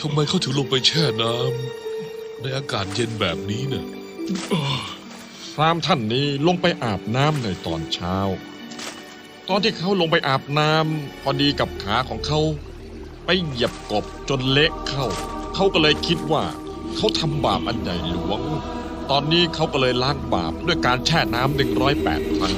ทำไมเขาถึงลงไปแช่น้ำในอากาศเย็นแบบนี้เนี่ยพรามท่านนี้ลงไปอาบน้ำในตอนเช้า ตอนที่เขาลงไปอาบน้ำพอดีกับขาของเขา ไปเหยียบกบจนเละเข้า เขาก็เลยคิดว่าเขาทำบาปอันใหญ่หลวง ตอนนี้เขาก็เลยล้างบาปด้วยการแช่น้ำหนึ่งร้อยแปดครั้ง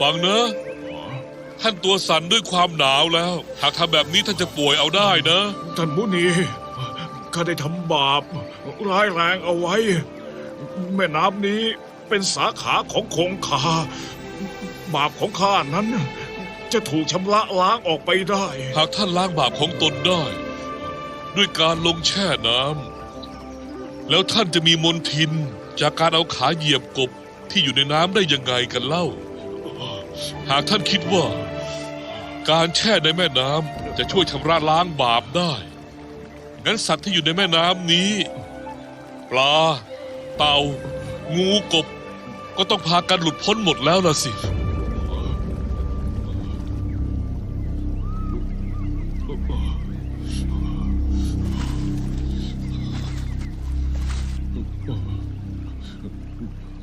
ฟังนะท่านตัวสั่นด้วยความหนาวแล้ว หากทำแบบนี้ท่านจะป่วยเอาได้นะ ท่านมุนีข้าได้ทำบาปร้ายแรงเอาไว้ แม่น้ำนี้เป็นสาขาของคงคา บาปของข้านั้น จะถูกชำระล้างออกไปได้ หากท่านล้างบาปของตนได้ ด้วยการลงแช่น้ำแล้วท่านจะมีมนทินจากการเอาขาเหยียบกบที่อยู่ในน้ำได้ยังไงกันเล่า หากท่านคิดว่า การแช่ในแม่น้ำจะช่วยชำระล้างบาปได้ งั้นสัตว์ที่อยู่ในแม่น้ำนี้ ปลา เต่า งูกบ ก็ต้องพากันหลุดพ้นหมดแล้วล่ะสิ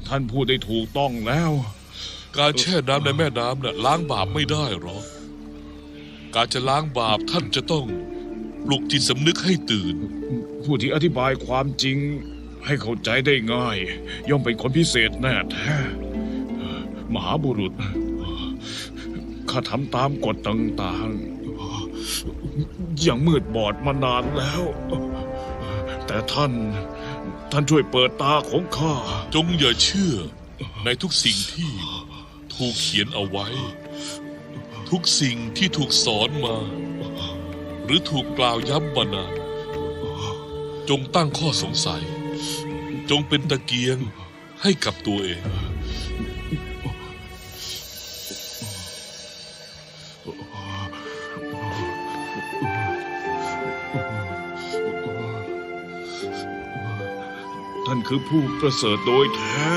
ท่านพูดได้ถูกต้องแล้ว การแช่น้ำในแม่น้ำน่ะล้างบาปไม่ได้หรอก การจะล้างบาปท่านจะต้องปลุกจิตสำนึกให้ตื่น ผู้ที่อธิบายความจริงให้เข้าใจได้ง่าย ย่อมเป็นคนพิเศษแน่แท้มหาบุรุษข้าทำตามกฎต่างๆ อย่างมืดบอดมานานแล้ว แต่ท่านท่านช่วยเปิดตาของข้า จงอย่าเชื่อในทุกสิ่งที่ ถูกเขียนเอาไว้ ทุกสิ่งที่ถูกสอนมา หรือถูกกล่าวย้ำมานานจงตั้งข้อสงสัย จงเป็นตะเกียงให้กับตัวเอง ท่านคือผู้ประเสริฐโดยแท้